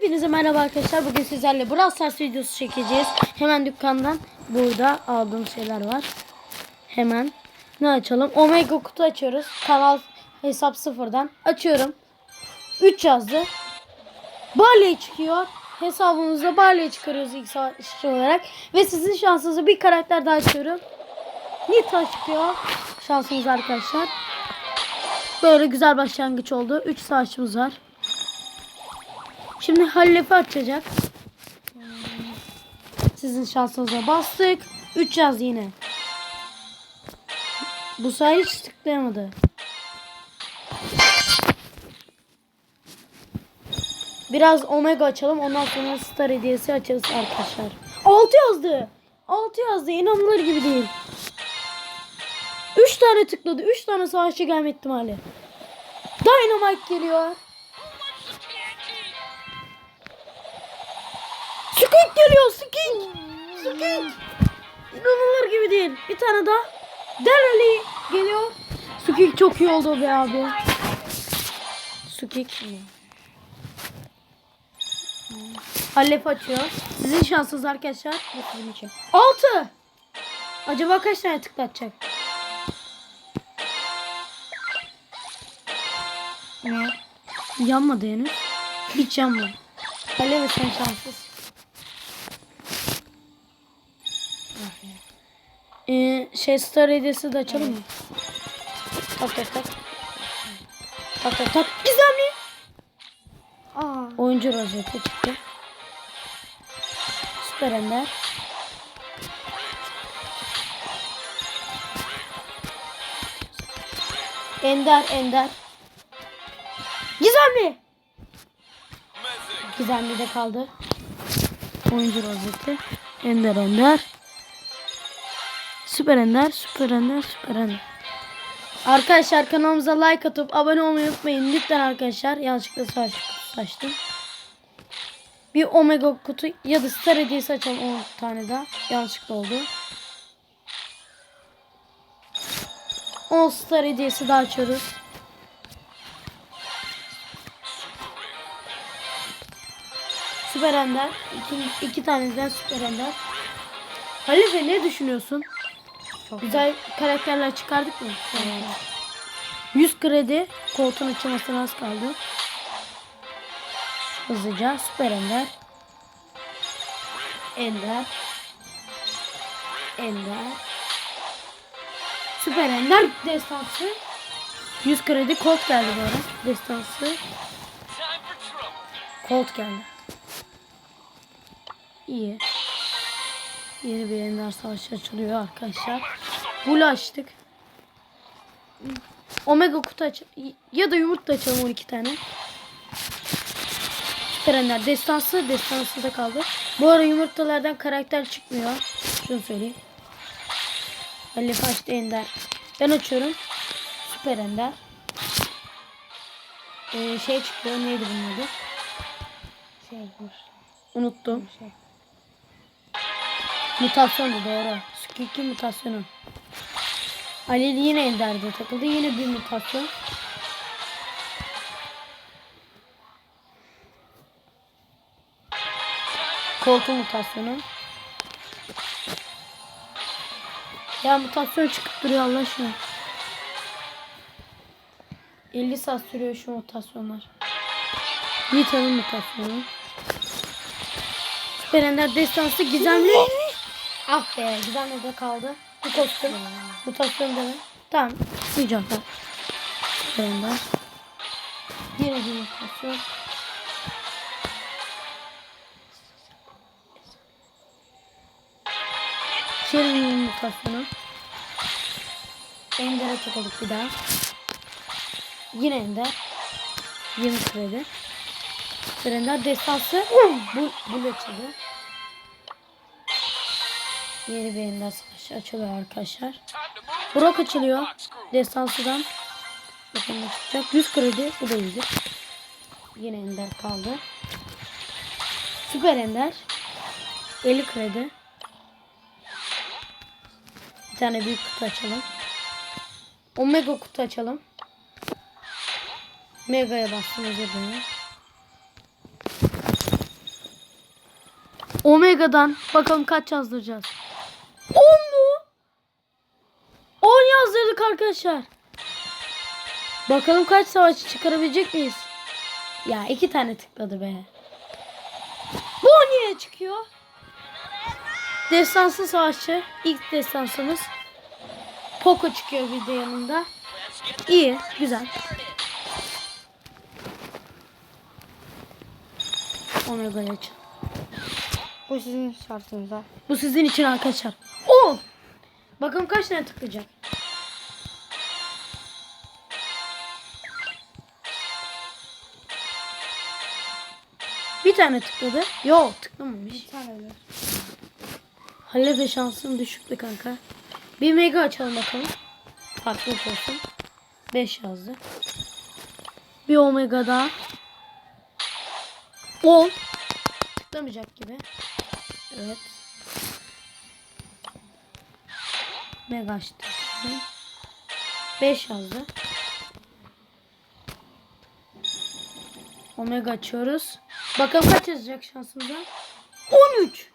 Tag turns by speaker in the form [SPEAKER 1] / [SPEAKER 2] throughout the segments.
[SPEAKER 1] Hepinize merhaba arkadaşlar. Bugün sizlerle Brawl Stars videosu çekeceğiz. Hemen dükkandan burada aldığım şeyler var. Hemen ne açalım? Omega kutu açıyoruz. Kanal hesap sıfırdan. Açıyorum. 3 yazdı. Barley çıkıyor. Hesabımızda Barley çıkarıyoruz ilk savaşçı olarak. Ve sizin şansınızı bir karakter daha açıyorum. Nita çıkıyor. Şansımız arkadaşlar. Böyle güzel başlangıç oldu. 3 savaşçımız var. Şimdi Hallef'i açacak. Sizin şansınıza bastık. 3 yaz yine. Bu sefer hiç tıklayamadı. Biraz Omega açalım. Ondan sonra Star hediyesi açarız arkadaşlar. 6 yazdı. 6 yazdı. İnanılır gibi değil. 3 tane tıkladı. 3 tane savaşçı gelme ihtimali. Dynamite geliyor. Geliyor Skink. Skink. İnanılır gibi değil. Bir tane daha. Delali geliyor. Skink çok iyi oldu be abi. Skink. Halef açıyor. Sizin şansınız arkadaşlar. Bu için. 6. Acaba kaç tane tıklatacak? Ne? Yanmadı henüz. Hiç yanmadı. Halef sen şanslısın. Ee, şey Star hediyesi de açalım mı? Tak tak tak. Tak tak tak. Gizemli.
[SPEAKER 2] Aa,
[SPEAKER 1] Oyuncu rozeti çıktı. Süper Ender. Ender Ender. Gizemli. Gizemli de kaldı. Oyuncu rozeti. Ender Ender. Süper Ender, Süper Ender, Süper Ender. Arkadaşlar kanalımıza like atıp abone olmayı unutmayın. Lütfen arkadaşlar. Yanlışlıkla saç, saçtım. Bir Omega kutu ya da Star hediyesi açalım 10 tane daha. Yanlışlıkla oldu. 10 Star hediyesi daha açıyoruz. Süper Ender. İki, iki taneden Süper Ender. Halife ne düşünüyorsun?
[SPEAKER 2] Çok
[SPEAKER 1] Güzel karakterler çıkardık mı? 100 kredi koltuğun açılmasına az kaldı. Hızlıca süper ender. Ender. Ender. Süper ender destansı. 100 kredi kolt geldi bu ara. Destansı. Kolt geldi. İyi. Yeni bir ender savaşı açılıyor arkadaşlar. Bulu açtık. Omega kutu aç ya da yumurta açalım 12 tane. Süper Ender destansı destansı da kaldı. Bu ara yumurtalardan karakter çıkmıyor. Şunu söyleyeyim. Halif açtı Ender. Ben açıyorum. Süper Ender. Ee, şey çıkıyor. Neydi bunun adı?
[SPEAKER 2] şeymiş.
[SPEAKER 1] Unuttum.
[SPEAKER 2] Şey.
[SPEAKER 1] Mutasyondu doğru. Skiki mutasyonu. Ali yine Ender'de takıldı. Yine bir mutasyon. Koltuğu mutasyonu. Ya mutasyon çıkıp duruyor Allah aşkına. 50 saat sürüyor şu mutasyonlar. Nita'nın mutasyonu. Süper Ender destansı gizemli. Ah be gizemli de kaldı. Bu kostüm. Mutasyon deme. Tamam. Sıcaklar. Süper Ender. Yine bir mutasyon. Şirin'in mutasyonu. Ender'e takıldık bir daha. Yine Ender. 20 kredi. Ender destansı. Bu, bu açıldı. Yeni bir Ender savaşı açılıyor arkadaşlar. Brock açılıyor. Destansıdan. Ne çıkacak. 100 kredi. Bu da iyidir. Yine Ender kaldı. Süper Ender. 50 kredi. Bir tane büyük kutu açalım. Omega kutu açalım. Mega'ya bastım özür dilerim. Omega'dan bakalım kaç yazdıracağız. 10 mu? 10 yazdırdık arkadaşlar. Bakalım kaç savaşçı çıkarabilecek miyiz? Ya iki tane tıkladı be. Bu niye çıkıyor? Destansı savaşçı. ilk destansımız. Poco çıkıyor bir de yanında. İyi, güzel. Omega'ya için.
[SPEAKER 2] Bu sizin şartınıza.
[SPEAKER 1] Bu sizin için arkadaşlar. 10. Bakalım kaç tane tıklayacak. Bir tane tıkladı. Yok tıklamamış.
[SPEAKER 2] Bir tane öyle.
[SPEAKER 1] Hallefe şansım düşüktü kanka. Bir mega açalım bakalım. Farklı olsun. 5 yazdı. Bir omega daha. 10. Tıklamayacak gibi. Evet. Mega açtı. 5 yazdı. Omega açıyoruz. Bakalım kaç yazacak şansımıza. 13.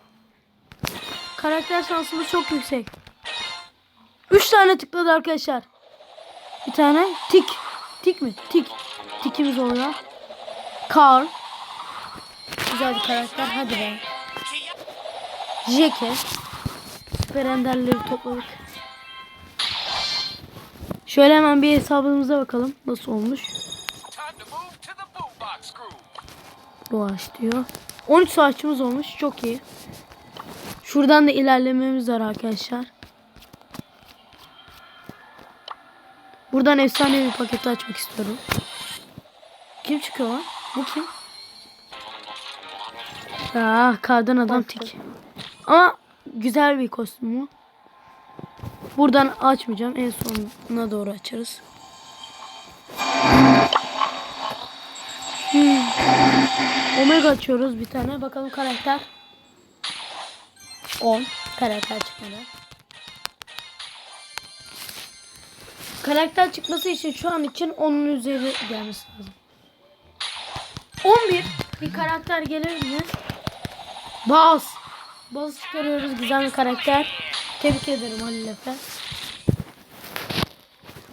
[SPEAKER 1] Karakter şansımız çok yüksek. 3 tane tıkladı arkadaşlar. Bir tane tik. Tik mi? Tik. Tikimiz oluyor. Carl. Güzel bir karakter. Hadi be. Jeke. Süper enderleri topladık. Şöyle hemen bir hesabımıza bakalım. Nasıl olmuş. Doğaç diyor. 13 saatçimiz olmuş. Çok iyi. Şuradan da ilerlememiz var arkadaşlar. Buradan efsane bir paketi açmak istiyorum. Kim çıkıyor lan? Bu kim? Ah kardan adam tik. Ama güzel bir kostüm bu. Buradan açmayacağım. En sonuna doğru açarız. Hmm. Omega açıyoruz bir tane. Bakalım karakter. 10. Karakter çıkmadı. Karakter çıkması için şu an için 10'un üzeri gelmesi lazım. 11. Bir karakter gelir mi? Baz. Baz çıkarıyoruz. Güzel bir karakter. Tebrik ederim Halil Efe.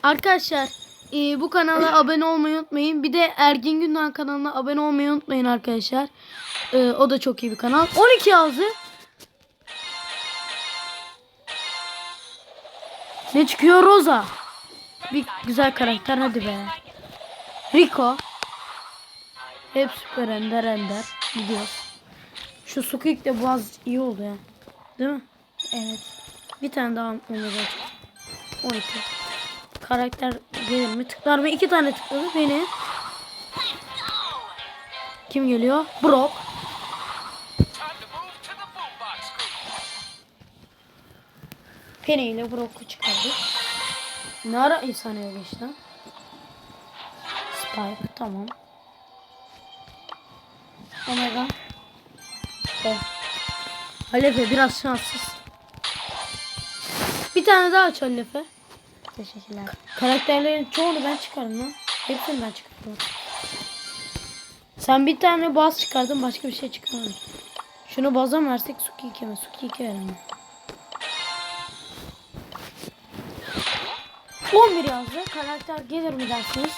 [SPEAKER 1] Arkadaşlar e, bu kanala abone olmayı unutmayın. Bir de Ergin Gündoğan kanalına abone olmayı unutmayın arkadaşlar. E, o da çok iyi bir kanal. 12 yazdı. Ne çıkıyor Rosa? Bir güzel karakter hadi be. Rico. Hep süper ender ender. Gidiyoruz. Şu Squeak de boğaz iyi oldu ya. Değil mi? Evet. Bir tane daha olacak. 12. Karakter gelir mi? Tıklar mı? İki tane tıkladı beni. Kim geliyor? Brock. Penny ile Brock'u çıkardık. Ne ara efsaneye geçti lan? Spike tamam. Omega. Oh. Halefe biraz şanssız. Bir tane daha aç Halefe.
[SPEAKER 2] Teşekkürler.
[SPEAKER 1] Karakterlerin çoğunu ben çıkardım lan. Hepsini ben çıkardım. Sen bir tane baz çıkardın başka bir şey çıkarmadın. Şunu baza mı versek Suki 2 mi? Suki 2 verelim. 11 yazdı. Karakter gelir mi dersiniz?